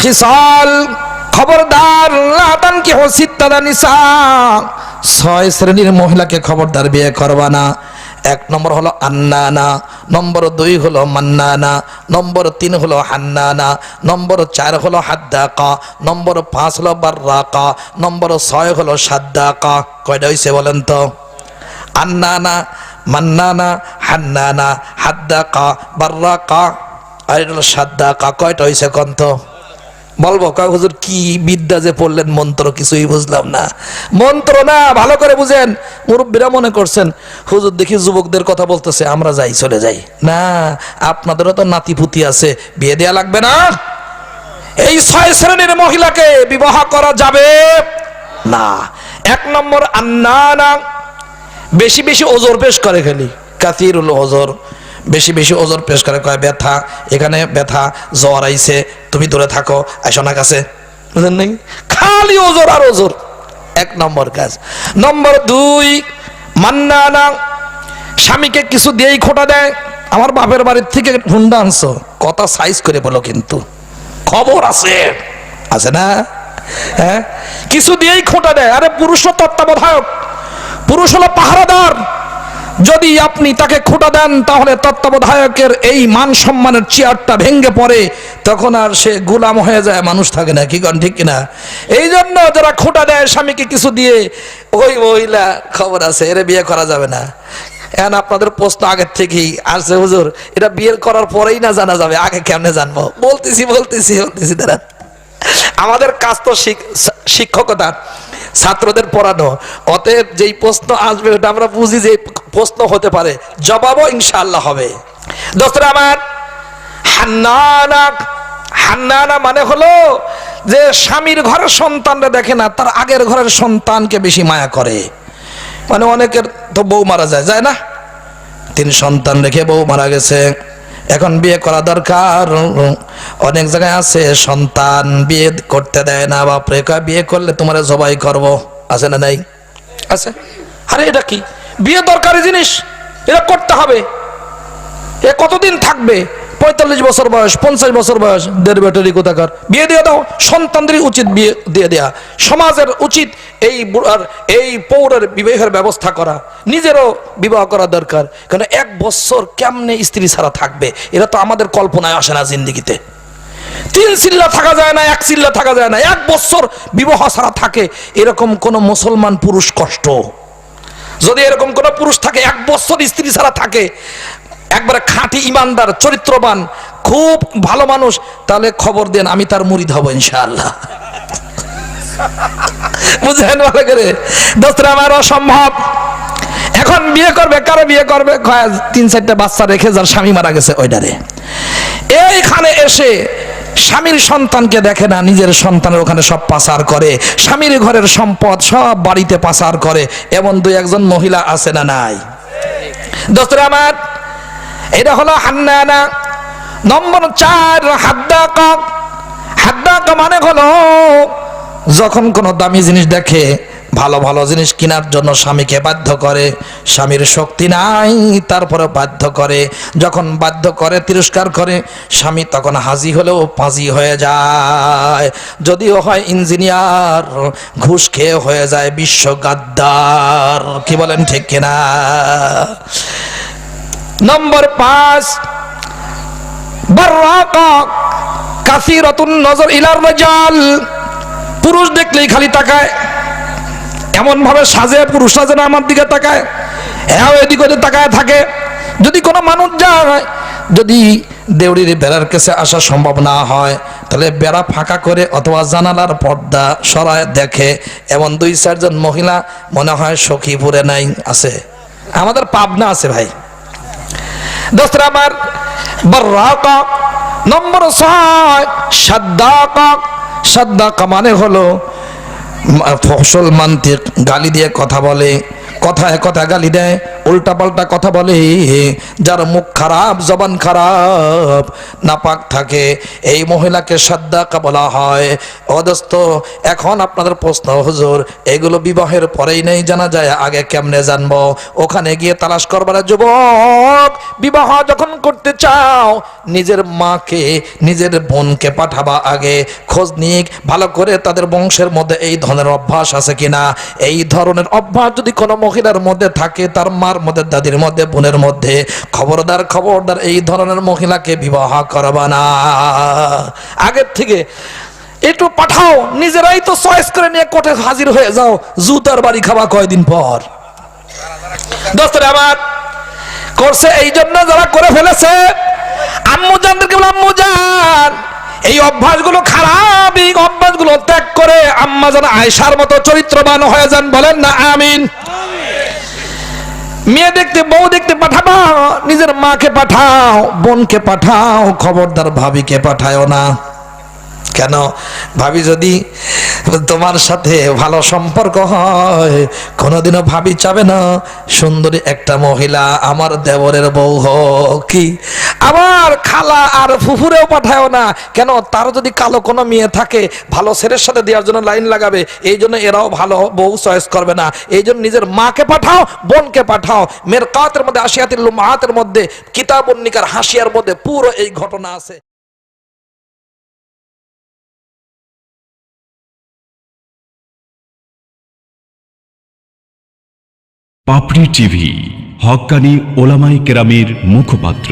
খিসাল, খবরদার লাতান কি হসিত্তাদা নিসা? ছয় শ্রেণির মহিলাকে খবরদার বিয়ে করবা না। এক নম্বর হলো আন্নানা, নম্বর দুই হলো মান্নানা, নম্বর তিন হলো হান্নানা, নম্বর চার হলো হাদ্দাকা, নম্বর পাঁচ হলো বার্রাকা, নম্বর ছয় হলো সাদ্দাকা। কয়টা হয়েছে বলেন তো? আন্নানা, মান্নানা, হান্নানা, হাদ্দাকা, বার্রাকা, আর এটা হলো সাদ্দাকা। কয়টা হয়েছে কন্ত বলব, কয়, হুজুর, কি বিদ্যা যে পড়লেন মন্ত্র, কিছুই বুঝলাম না। মন্ত্র না, ভালো করে বুঝেন। মুরব্বীরা মনে করছেন, হুজুর, দেখি যুবকদের কথা বলতেছে, আমরা যাই, চলে যাই। না, আপনাদেরও তো নাতিপুতি আছে, বিয়ে দেয়া লাগবে না। এই ছয় শ্রেণির মহিলাকে বিবাহ করা যাবে না। এক নম্বর, আন্নানা, বেশি বেশি ওজোর পেশ করে খালি কাতিরুল ওজোর। বেশি বেশি ওজোর পেশ করে, কয়, ব্যথা, এখানে ব্যথা, জ্বর আইছে, তুমি দূরে থাকো, আইসো না কাছে। বুঝলেন নাই? খালি ওজোর আর ওজোর। এক নম্বর কাজ। নম্বর দুই, মান্নানা স্বামীকে কিছু দিয়েই খোটা দেয়। আমার বাপের বাড়ির থেকে হুন্ডা আনছো কথা সাইজ করে বলো কিন্তু। খবর আছে। আছে না? হ্যাঁ? কিছু দিয়েই খোটা দেয়। আরে পুরুষ তত্ত্বাবধায়ক। পুরুষ হলো পাহারাদার। যদি আপনি তাকে খোটা দেন, তাহলে তত্ত্বাবধায়কের এই মান সম্মানের চেয়ারটা ভেঙ্গে পড়ে, তখন আর সে গোলাম হয়ে যায়, মানুষ থাকে না, কি কন, ঠিক কিনা? এই জন্য যারা খোটা দেয় স্বামীকে কিছু দিয়ে, ওই মহিলা, খবর আছে, এর বিয়ে করা যাবে না। এখন আপনাদের প্রশ্ন আগের থেকেই আসছে, হুজুর, এটা বিয়ে করার পরেই না জানা যাবে, আগে কেমনে জানব? বলতেছি বলতেছি বলতেছি দাঁড়া আমাদের কাজ তো শিক- শিক্ষকতা। ছাত্রদের পড়ানো। অতএব যেই প্রশ্ন আসবে ওটা আমরা বুঝি যে প্রশ্ন হতে পারে। জবাবও ইনশাআল্লাহ হবে। দোস্তরা আমার হান্নানা হান্নানা মানে হলো যে স্বামীর ঘরের সন্তানরা দেখে না, তার আগের ঘরের সন্তানকে বেশি মায়া করে। মানে অনেকের তো বউ মারা যায় যায় না? তিন সন্তান রেখে বউ মারা গেছে। এখন বিয়ে করা দরকার। অনেক জায়গায় আছে, সন্তান বিয়ে করতে দেয় না বা প্রেকা বিয়ে করলে তোমার জবাই করব। আছে না নাই? আছে। আরে, এটা কি? বিয়ে দরকারি জিনিস। এটা করতে হবে। এ কতদিন থাকবে? পঁয়তাল্লিশ বছর বয়স, পঞ্চাশ বছর বয়স, দেড় ব্যাটারি কোথাকার? বিয়ে দিয়ে দাও সন্তানদেরই উচিত বিয়ে দিয়ে দেয়া। সমাজের উচিত এই বুড়ার এই পৌরের বিবাহের ব্যবস্থা করা। নিজেরও বিবাহ করা দরকার। কারণ এক বছর কেমনে স্ত্রী ছাড়া থাকবে? এরা তো আমাদের কল্পনায় আসে না জিন্দিগিতে। তিন চিল্লা থাকা যায় না, এক চিল্লা থাকা যায় না। এক বছর বিবাহ ছাড়া থাকে, এরকম কোন মুসলমান পুরুষ কষ্ট। যদি এরকম কোন পুরুষ থাকে, এক বছর স্ত্রী ছাড়া থাকে একবারে খাঁটি ইমানদার, চরিত্রবান, খুব ভালো মানুষ, তাহলে খবর দেন, আমি তার মুরিদ হব ইনশাআল্লাহ। বুঝলেন ভালো করে? দোস্তরা আমার অসম্ভব। এখন বিয়ে করবে, কারও বিয়ে করবে তিন চারটা বাচ্চা রেখে যার স্বামী মারা গেছে ওইটারে এইখানে এসে স্বামীর সন্তানকে দেখে না, নিজের সন্তানের ওখানে সব পাচার করে, স্বামীর ঘরের সম্পদ সব বাড়িতে পাচার করে, এমন দুই একজন মহিলা আছে না নাই? দোস্তরা আমার এটা হলো হান্নানা। নম্বর চার, হাদ্দাকা। হাদ্দাকা মানে হলো, যখন কোনো দামি জিনিস দেখে, ভালো ভালো জিনিস কেনার জন্য স্বামীকে বাধ্য করে, স্বামীর শক্তি নাই তারপরে বাধ্য করে, যখন বাধ্য করে, তিরস্কার করে, স্বামী তখন হাজি হলেও পাজি হয়ে যায়। যদিও হয় ইঞ্জিনিয়ার, ঘুষ খেয়ে হয়ে যায় বিশ্ব গাদ্দার। কি বলেন ঠিক কিনা? নম্বর পাঁচ কাসিরাতুন নজর ইলার রাজাল। পুরুষ দেখলেই খালি তাকায় এমন ভাবে সাজে পুরুষরা যেন আমার দিকে তাকায়। হ্যাঁ এদিক ওদিক তাকায় থাকে। যদি কোনো মানুষ যায়, যদি দেউড়ির বেড়ার কাছে আসা সম্ভব না হয়, তাহলে বেড়া ফাঁকা করে অথবা জানালার পর্দা সরায় দেখে। এমন দুই চারজন মহিলা মনে হয় সখীপুরে নাই, আছে। আমাদের পাবনা আছে ভাই। দোস্তরা আমার বর্রাক, নম্বর ছয়, সাদ্দাক। সাদ্দাক মানে হলো ফসল মান্তিক, গালি দিয়ে কথা বলে। কথায় কথা গালি দেয় উল্টাপাল্টা কথা বলে। যার মুখ খারাপ, জবান খারাপ, নাপাক থাকে। এই মহিলাকে সাদ্দাকা বলা হয়। অদস্ত এখন আপনাদের প্রশ্ন, হুজুর, এগুলো বিবাহের পরেই নেই, জানা যায় আগে কেমনে জানব? ওখানে গিয়ে তালাশ করবার যুবক, বিবাহ যখন করতে চাও, নিজের মাকে, নিজের বোনকে পাঠাবা আগে। খোঁজ নিক, ভালো করে তাদের বংশের মধ্যে এই ধরনের অভ্যাস আছে কিনা? এই ধরনের অভ্যাস যদি কোনো মহিলার মধ্যে থাকে, তার মার মধ্যে, দাদির মধ্যে, বোনের মধ্যে। খবরদার খবরদার, এই ধরনের মহিলাকে বিবাহ করবা না। আগের থেকে একটু পাঠাও, নিজেরাই তো চয়েস করে নিয়ে কোর্টে হাজির হয়ে যাও, জুতার বাড়ি খাওয়া কয়দিন পর। দোস্তরে আমার করছে এই জন্য যারা করে ফেলেছে, আম্মু জানদেরকে বলে, আম্মু জান, এই অভ্যাসগুলো খারাপ এই অভ্যাসগুলো ত্যাগ করে আম্মা যেন আয়সার মতো চরিত্রবান হয়ে যান। বলেন না, আমিন। মেয়ে দেখতে, বউ দেখতে পাঠাবাও নিজের মাকে পাঠাও, বোনকে পাঠাও, খবরদার ভাবিকে পাঠায়ও না। কেন? ভাবি যদি তোমার সাথে ভালো সম্পর্ক হয়, কোনোদিনও ভাবি চাবে না, সুন্দরী একটা মহিলা আমার দেবরের বউ হোক, কি আমার খালা আর ফুফুরেও পাঠায়ও না। কেন? তার যদি কালো কোনো মেয়ে থাকে, ভালো ছেলের সাথে দেওয়ার জন্য লাইন লাগাবে, এই জন্য এরাও ভালো বউ চয়েস করবে না। এই জন্য নিজের মাকে পাঠাও, বোনকে পাঠাও। মেয়ের কাতের মধ্যে আশিয়াতির মাহাতের মধ্যে কিতাবন্নিকার হাসিয়ার মধ্যে পুরো এই ঘটনা আছে। পাপড়ি টিভি হক্কানি ওলামাই কেরামের মুখপাত্র।